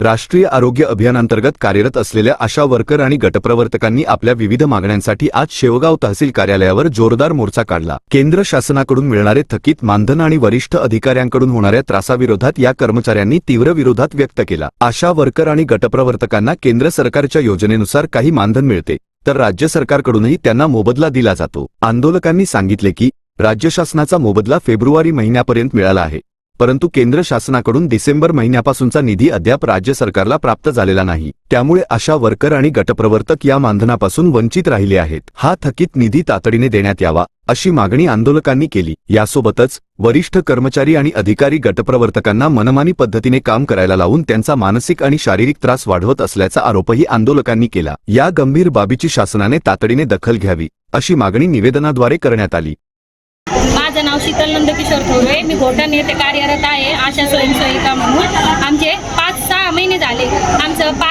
राष्ट्रीय आरोग्य अभियानांतर्गत कार्यरत असलेल्या आशा वर्कर आणि गटप्रवर्तकांनी आपल्या विविध मागण्यांसाठी आज शेवगाव तहसील कार्यालयावर जोरदार मोर्चा काढला. केंद्र शासनाकडून मिळणारे थकीत मानधन आणि वरिष्ठ अधिकाऱ्यांकडून होणाऱ्या त्रासाविरोधात या कर्मचाऱ्यांनी तीव्र विरोधात व्यक्त केला. आशा वर्कर आणि गटप्रवर्तकांना केंद्र सरकारच्या योजनेनुसार काही मानधन मिळते तर राज्य सरकारकडूनही त्यांना मोबदला दिला जातो. आंदोलकांनी सांगितले की राज्य शासनाचा मोबदला फेब्रुवारी महिन्यापर्यंत मिळाला आहे. परंतु केंद्र शासनाकडून डिसेंबर महिन्यापासूनचा निधी अद्याप राज्य सरकारला प्राप्त झालेला नाही. त्यामुळे अशा वर्कर आणि गटप्रवर्तक या मानधनापासून वंचित राहिले आहेत. हा थकीत निधी तातडीने देण्यात यावा अशी मागणी आंदोलकांनी केली. यासोबतच वरिष्ठ कर्मचारी आणि अधिकारी गटप्रवर्तकांना मनमानी पद्धतीने काम करायला लावून त्यांचा मानसिक आणि शारीरिक त्रास वाढवत असल्याचा आरोपही आंदोलकांनी केला. या गंभीर बाबीची शासनाने तातडीने दखल घ्यावी अशी मागणी निवेदनाद्वारे करण्यात आली. माझं नाव शीतल नंदकिशोर थोरवे. मी घोटण येथे कार्यरत आहे आशा स्वयंसेविका म्हणून. आमचे पाच सहा महिने झाले. आमचं पा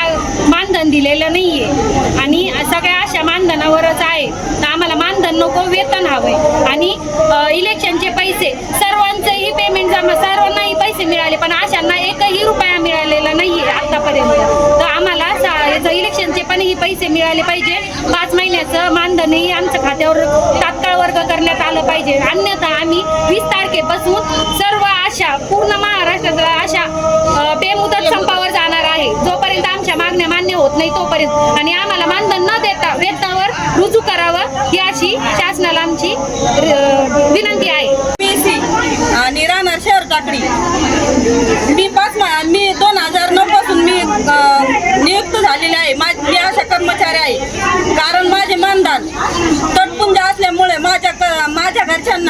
मानधन दिलेलं नाही आहे आणि सगळ्या अशा मानधनावरच आहे. तर आम्हाला मानधन नको वेतन हवं आहे आणि इलेक्शनचे पैसे सर ही पैसे मिळाले पाहिजे. पाच महिन्याचं मानधनही आमच्या खात्यावर तात्काळ वर्ग करण्यात आलं पाहिजे. अन्यथा आम्ही वीस तारखेपासून सर्व आशा पूर्ण महाराष्ट्रातल्या आशा बेमुदत संपावर जाणार आहे. जोपर्यंत आमच्या मागण्या मान्य होत नाही तोपर्यंत. आणि आम्हाला मानधन न देता वेतनावर रुजू करावं ही अशी शासनाला आमची विनंती आहे. पीसी राहणार शहर टाकडी मी पाच मा- मी दोन हजार नऊ पासून मी अ, नियुक्त झालेले आहे मा- मी अशा कर्मचारी आहे कारण माझे मानधन तटपुंज असल्यामुळे माझ्या क-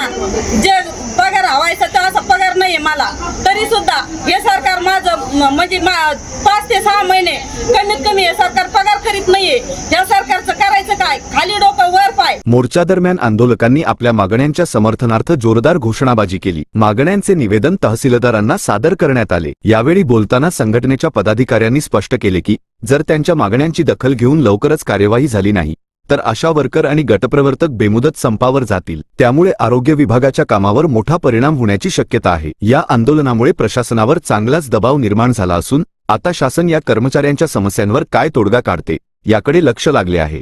ना जे पगार हवायचा तर असा पगार नाही मला. तरी सुद्धा हे सरकार माझं म्हणजे मा- पाच ते सहा महिने कमीत कमी हे सरकार पगार करीत नाहीये. या सरकारचं करायचं काय? खाली डोकं वर पाय. मोर्चा दरम्यान आंदोलकांनी आपल्या मागण्यांच्या समर्थनार्थ जोरदार घोषणाबाजी केली. मागण्यांचे निवेदन तहसीलदारांना सादर करण्यात आले. यावेळी बोलताना संघटनेच्या पदाधिकाऱ्यांनी स्पष्ट केले की जर त्यांच्या मागण्यांची दखल घेऊन लवकरच कार्यवाही झाली नाही तर आशा वर्कर आणि गटप्रवर्तक बेमुदत संपावर जातील. त्यामुळे आरोग्य विभागाच्या कामावर मोठा परिणाम होण्याची शक्यता आहे. या आंदोलनामुळे प्रशासनावर चांगलाच दबाव निर्माण झाला असून आता शासन या कर्मचाऱ्यांच्या समस्यांवर काय तोडगा काढते याकडे लक्ष लागले आहे.